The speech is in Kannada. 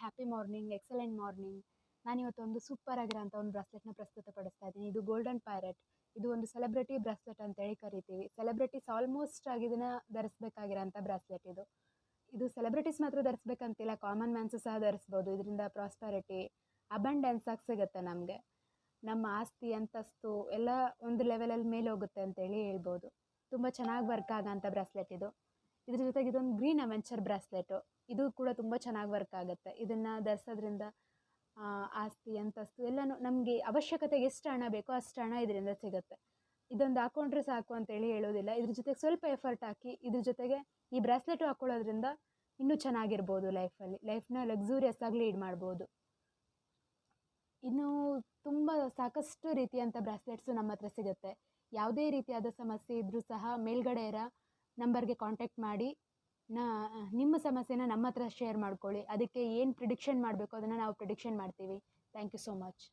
ಹ್ಯಾಪಿ ಮಾರ್ನಿಂಗ್ ಎಕ್ಸಲೆಂಟ್ ಮಾರ್ನಿಂಗ್ ನಾನಿವತ್ತು ಒಂದು ಸೂಪರ್ ಆಗಿರೋಂಥ ಒಂದು ಬ್ರಾಸ್ಲೆಟ್ನ ಪ್ರಸ್ತುತಪಡಿಸ್ತಾ ಇದ್ದೀನಿ. ಇದು ಗೋಲ್ಡನ್ ಪ್ಯಾರೆಟ್ ಇದು ಒಂದು ಸೆಲೆಬ್ರಿಟಿ ಬ್ರಾಸ್ಲೆಟ್ ಅಂತೇಳಿ ಕರಿತೀವಿ. ಸೆಲೆಬ್ರಿಟೀಸ್ ಆಲ್ಮೋಸ್ಟ್ ಆಗಿ ಇದನ್ನು ಧರಿಸ್ಬೇಕಾಗಿರೋಂಥ ಬ್ರಾಸ್ಲೆಟ್ ಇದು. ಇದು ಸೆಲೆಬ್ರಿಟೀಸ್ ಮಾತ್ರ ಧರಿಸ್ಬೇಕಂತಿಲ್ಲ ಕಾಮನ್ ಮ್ಯಾನ್ಸು ಸಹ ಧರಿಸ್ಬೋದು. ಇದರಿಂದ ಪ್ರಾಸ್ಪರಿಟಿ ಅಬಂಡೆನ್ಸ್ ಆಗಿ ಸಿಗುತ್ತೆ ನಮಗೆ. ನಮ್ಮ ಆಸ್ತಿ, ಅಂತಸ್ತು ಎಲ್ಲ ಒಂದು ಲೆವೆಲಲ್ಲಿ ಮೇಲೆ ಹೋಗುತ್ತೆ ಅಂತೇಳಿ ಹೇಳ್ಬೋದು. ತುಂಬ ಚೆನ್ನಾಗಿ ವರ್ಕ್ ಆಗೋಂಥ ಬ್ರಾಸ್ಲೆಟ್ ಇದು. ಇದ್ರ ಜೊತೆಗೆ ಇದೊಂದು ಗ್ರೀನ್ ಅವೆಂಚರ್ ಬ್ರಾಸ್ಲೆಟು. ಇದು ಕೂಡ ತುಂಬ ಚೆನ್ನಾಗಿ ವರ್ಕ್ ಆಗುತ್ತೆ. ಇದನ್ನು ಧರಿಸೋದ್ರಿಂದ ಆಸ್ತಿ, ಅಂತಸ್ತು ಎಲ್ಲನೂ ನಮಗೆ ಅವಶ್ಯಕತೆಗೆ ಎಷ್ಟು ಹಣ ಬೇಕೋ ಅಷ್ಟು ಹಣ ಇದರಿಂದ ಸಿಗುತ್ತೆ. ಇದೊಂದು ಹಾಕೊಂಡ್ರೆ ಸಾಕು ಅಂತೇಳಿ ಹೇಳೋದಿಲ್ಲ. ಇದ್ರ ಜೊತೆಗೆ ಸ್ವಲ್ಪ ಎಫರ್ಟ್ ಹಾಕಿ, ಇದ್ರ ಜೊತೆಗೆ ಈ ಬ್ರಾಸ್ಲೆಟು ಹಾಕ್ಕೊಳ್ಳೋದ್ರಿಂದ ಇನ್ನೂ ಚೆನ್ನಾಗಿರ್ಬೋದು ಲೈಫಲ್ಲಿ. ಲೈಫ್ನ ಲಕ್ಸೂರಿಯಸ್ ಆಗಿ ಲೀಡ್ ಮಾಡ್ಬೋದು. ಇನ್ನು ತುಂಬ ಸಾಕಷ್ಟು ರೀತಿಯಂಥ ಬ್ರಾಸ್ಲೆಟ್ಸು ನಮ್ಮ ಹತ್ರ ಸಿಗುತ್ತೆ. ಯಾವುದೇ ರೀತಿಯಾದ ಸಮಸ್ಯೆ ಇದ್ದರೂ ಸಹ ಮೇಲ್ಗಡೆ ಇರೋ ನಂಬರ್ಗೆ ಕಾಂಟ್ಯಾಕ್ಟ್ ಮಾಡಿ, ನಾ, ನಿಮ್ಮ ಸಮಸ್ಯೆನ ನಮ್ಮ ಹತ್ರ ಶೇರ್ ಮಾಡ್ಕೊಳ್ಳಿ. ಅದಕ್ಕೆ ಏನು ಪ್ರಿಡಿಕ್ಷನ್ ಮಾಡಬೇಕು ಅದನ್ನು ನಾವು ಪ್ರಿಡಿಕ್ಷನ್ ಮಾಡ್ತೀವಿ. Thank you so much